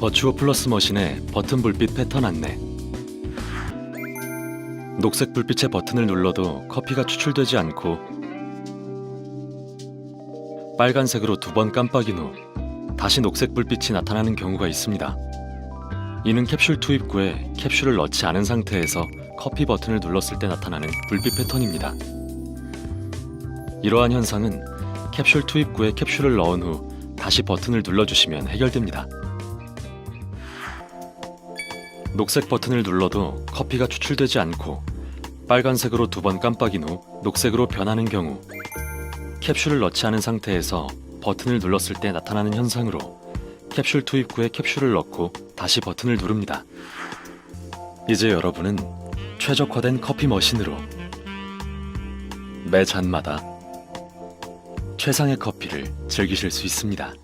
버추어 플러스 머신의 버튼 불빛 패턴 안내. 녹색 불빛의 버튼을 눌러도 커피가 추출되지 않고 빨간색으로 두 번 깜빡인 후 다시 녹색 불빛이 나타나는 경우가 있습니다. 이는 캡슐 투입구에 캡슐을 넣지 않은 상태에서 커피 버튼을 눌렀을 때 나타나는 불빛 패턴입니다. 이러한 현상은 캡슐 투입구에 캡슐을 넣은 후 다시 버튼을 눌러주시면 해결됩니다. 녹색 버튼을 눌러도 커피가 추출되지 않고 빨간색으로 두 번 깜빡인 후 녹색으로 변하는 경우 캡슐을 넣지 않은 상태에서 버튼을 눌렀을 때 나타나는 현상으로 캡슐 투입구에 캡슐을 넣고 다시 버튼을 누릅니다. 이제 여러분은 최적화된 커피 머신으로 매 잔마다 최상의 커피를 즐기실 수 있습니다.